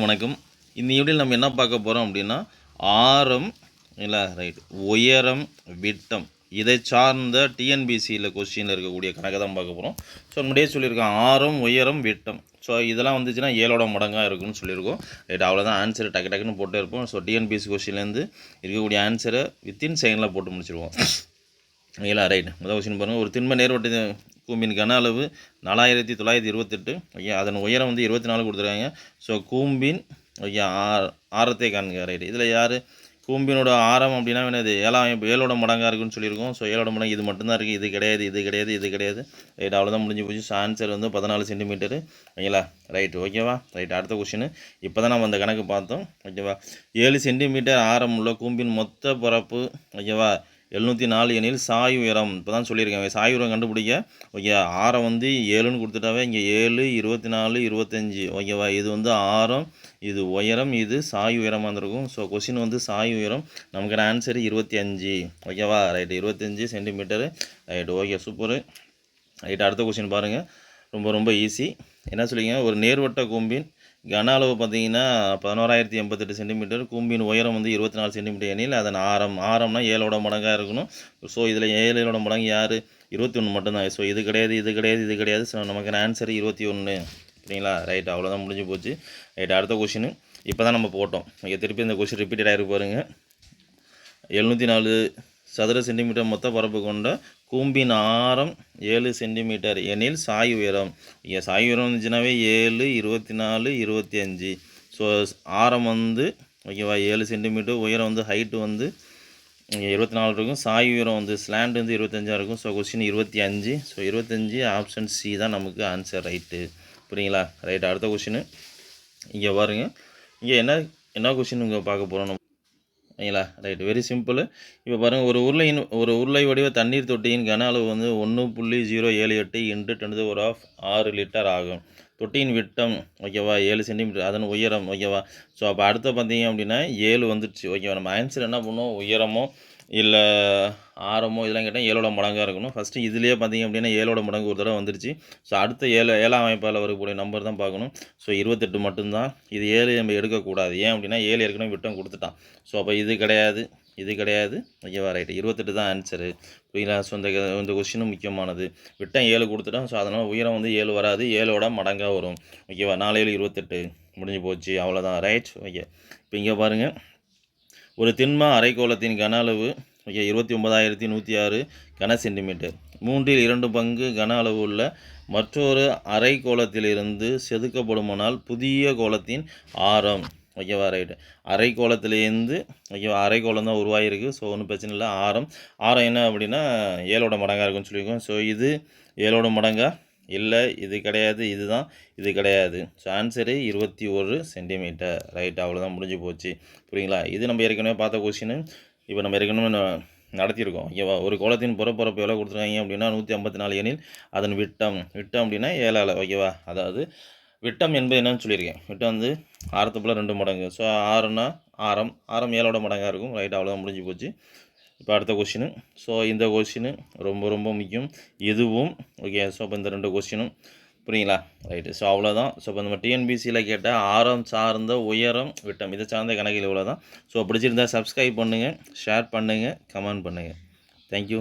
வணக்கம். இந்த வீடியோவில் நம்ம என்ன பார்க்க போகிறோம் அப்படின்னா ஆரம் இல்லை ரைட் உயரம் விட்டம். இதை சார்ந்த டிஎன்பிசியில் கொஸ்டினில் இருக்கக்கூடிய கணக்கை தான் பார்க்க போகிறோம் ஸோ முன்னாடியே சொல்லியிருக்கோம் ஆரம் உயரம் விட்டம். ஸோ இதெல்லாம் வந்துச்சுன்னா ஏழோட மடங்காக இருக்குன்னு சொல்லியிருக்கோம். ரைட் அவ்வளோதான் ஆன்சர் டக்கு டக்குன்னு போட்டே இருப்போம். ஸோ டிஎன்பிசி கொஸ்டின்லேருந்து இருக்கக்கூடிய ஆன்சரை வித்தின் செகண்டில் போட்டு முடிச்சிருவோம். ஓகேங்களா ரைட் முதல் கொஸ்டின் பாருங்கள் ஒரு திண்ம நேர்வட்ட கூம்பின் கன அளவு நாலாயிரத்தி தொள்ளாயிரத்தி இருபத்தெட்டு. ஓகே அதன் உயரம் வந்து இருபத்தி நாலு கொடுத்துருக்காங்க. ஸோ கூம்பின் ஓகே ஆர் ஆரத்தை காண்க ரைட் இதில் யார்? கூம்பினோட ஆரம் அப்படின்னா என்னது? ஏழாம் ஏழோட மடங்காக இருக்குன்னு சொல்லியிருக்கோம். ஸோ ஏழோட மடங்கு இது மட்டும்தான் இருக்குது இது கிடையாது இது கிடையாது இது கிடையாது. ரைட் அவ்வளோதான் முடிஞ்சு போச்சு. ஸோ ஆன்சர் வந்து பதினாலு சென்டிமீட்டரு ஓகேங்களா ரைட் ஓகேவா ரைட் அடுத்த கொஷின் இப்போ தான் நம்ம அந்த கணக்கு பார்த்தோம். ஓகேவா ஏழு சென்டிமீட்டர் ஆரம் உள்ள கூம்பின் மொத்த பரப்பு ஓகேவா எழுநூற்றி நாலு எனில் சாய் உயரம். இப்போ தான் சொல்லியிருக்கேன் சாய் உயரம் கண்டுபிடிக்க ஓகே ஆரம் வந்து ஏழுன்னு கொடுத்துட்டாவே இங்கே ஏழு இருபத்தி நாலு இருபத்தஞ்சி. ஓகேவா? இது வந்து ஆரம் இது உயரம் இது சாய் உயரமாக இருந்திருக்கும். ஸோ கொஷின் வந்து சாய் உயரம். நமக்கு ஆன்சர் இருபத்தி அஞ்சு. ஓகேவா? ரைட்டு இருபத்தஞ்சி centimetre right okay super right அடுத்த கொஷின் பாருங்கள் ரொம்ப ரொம்ப ஈஸி என்ன சொல்லிங்க ஒரு நேர்வட்ட கூம்பின் கன அளவு பார்த்தீங்கன்னா பதினோராயிரத்தி எண்பத்தெட்டு சென்டிமீட்டர் கூம்பின் உயரம் வந்து இருபத்தி நாலு சென்டிமீட்டர் எண்ணில் அதன் ஆரம். ஆரம்னா ஏழோட மடங்காக இருக்கணும். ஸோ இதில் ஏழோட மடங்கு யார்? இருபத்தி ஒன்று மட்டும்தான். ஸோ இது கிடையாது இது கிடையாது இது கிடையாது. ஸோ நமக்கு ஆன்சர் இருபத்தி ஒன்று சரிங்களா ரைட் அவ்வளோதான் முடிஞ்சு போச்சு. ரைட் அடுத்த கொஷினு இப்போ தான் நம்ம போட்டோம். இங்கே திருப்பி இந்த கொஷின் ரிப்பீட்டட் ஆகிருக்கு பாருங்கள் எழுநூற்றி நாலு சதுர சென்டிமீட்டர் மொத்த பரப்பு கொண்ட கூம்பின் ஆரம் ஏழு சென்டிமீட்டர் எனில் சாய் உயரம். இங்கே சாய் உயரம் வந்துச்சுனாவே ஏழு இருபத்தி நாலு இருபத்தி அஞ்சு ஸோ ஆரம் வந்து ஓகேவா ஏழு சென்டிமீட்டர். உயரம் வந்து ஹைட்டு வந்து இங்கே இருபத்தி நாலு இருக்கும். சாய் உயரம் வந்து ஸ்லாண்ட் வந்து இருபத்தஞ்சாக இருக்கும். ஸோ கொஸ்டின் இருபத்தி அஞ்சு ஸோ இருபத்தஞ்சி ஆப்ஷன் சி தான் நமக்கு ஆன்சர் ரைட்டு புரியுங்களா? ரைட் அடுத்த கொஷின் இங்கே பாருங்க. இங்கே என்ன என்ன கொஷின் இங்கே பார்க்க போகிறோம் சரிங்களா ரைட் வெரி சிம்பிள் இப்போ பாருங்கள் ஒரு உருளையின் ஒரு உருளை வடிவ தண்ணீர் தொட்டியின் கன அளவு வந்து ஒன்று புள்ளி ஜீரோ ஏழு எட்டு இன்ட்டு டென் ஒரு ஆஃப் ஆறு லிட்டர் ஆகும். தொட்டியின் விட்டம் ஓகேவா? ஏழு சென்டிமீட்டர் அதன் உயரம் ஓகேவா? ஸோ அப்போ அடுத்து பார்த்தீங்க அப்படின்னா ஏழு வந்துடுச்சு ஓகேவா? நம்ம ஆன்சர் என்ன பண்ணுவோம் உயரமோ இல்லை ஆரமோ இதெல்லாம் கேட்டால் ஏழோட மடங்காக இருக்கணும். ஃபஸ்ட்டு இதுலேயே பார்த்தீங்க அப்படின்னா ஏழோட மடங்கு ஒரு தடவை வந்துருச்சு. ஸோ அடுத்த ஏழு ஏழாம் அமைப்பால் வரக்கூடிய நம்பர் தான் பார்க்கணும். ஸோ இருபத்தெட்டு மட்டும்தான். இது ஏழு நம்ம எடுக்கக்கூடாது. ஏன் அப்படின்னா ஏழு ஏற்கனவே விட்டம் கொடுத்துட்டான். ஸோ அப்போ இது கிடையாது. இது கிடையாது. ஓகேவா ரைட்டு இருபத்தெட்டு தான் ஆன்சரு புரியுங்களா ஸோ இந்த இந்த கொஸ்டினும் முக்கியமானது. விட்டம் ஏழு கொடுத்துட்டோம் ஸோ அதனால் உயரம் வந்து ஏழு வராது. ஏழோட மடங்காக வரும். ஓகேவா? நாலு ஏழு இருபத்தெட்டு. முடிஞ்சு போச்சு. அவ்வளோதான் ரைட் ஓகே இப்போ இங்கே பாருங்கள் ஒரு திண்ம அரைக்கோளத்தின் கன அளவு ஓகே இருபத்தி ஒன்பதாயிரத்தி நூற்றி ஆறு கன சென்டிமீட்டர் மூன்றில் இரண்டு பங்கு கன அளவு உள்ள மற்றொரு அரைக்கோளத்திலிருந்து செதுக்கப்படுமானால் புதிய கோலத்தின் ஆரம். ஓகேவா ரைட்டு அரைக்கோளத்துலேருந்து ஓகேவா அரைக்கோளம் தான் உருவாகிருக்கு ஸோ ஒன்றும் பிரச்சனை இல்லை. ஆரம். ஆரம் என்ன அப்படின்னா ஏழோட மடங்காக இருக்குன்னு சொல்லியிருக்கோம். ஸோ இது ஏழோட மடங்கா இல்லை இது கிடையாது இதுதான் இது கிடையாது. ஸோ ஆன்சரு இருபத்தி ஒரு சென்டிமீட்டர். ரைட் அவ்வளோதான் முடிஞ்சு போச்சு. புரியுங்களா? இது நம்ம ஏற்கனவே பார்த்த கொஸ்டின் இப்போ நம்ம ஏற்கனவே ந- நடத்தியிருக்கோம். ஓகேவா? ஒரு கோலத்தின் புறப்பரப்பு எவ்வளோ கொடுத்துருக்காங்க அப்படின்னா நூற்றி ஐம்பத்தி நாலு எனில் அதன் விட்டம். விட்டம் அப்படின்னா ஏழால். ஓகேவா? அதாவது விட்டம் என்பது என்னன்னு சொல்லியிருக்கேன். விட்டம் வந்து ஆரத்துக்குள்ள ரெண்டு மடங்கு. ஸோ ஆறுனா ஆரம். ஆரம் ஏழோட மடங்காக இருக்கும். ரைட் அவ்வளோதான் முடிஞ்சு போச்சு. இப்போ அடுத்த கொஷினு ஸோ இந்த கொஷினு ரொம்ப ரொம்ப முக்கியம். இதுவும் ஓகே ஸோ இப்போ இந்த ரெண்டு கொஷினும் புரியுங்களா? ரைட்டு ஸோ அவ்வளோதான் ஸோ இப்போ நம்ம டிஎன்பிசியில் கேட்டால் ஆரம் சார்ந்த உயரம் விட்டம் இதை சார்ந்த கணக்கில் இவ்வளோ தான் ஸோ பிடிச்சிருந்தா சப்ஸ்கிரைப் பண்ணுங்கள் ஷேர் பண்ணுங்கள் கமெண்ட் பண்ணுங்கள் தேங்க்யூ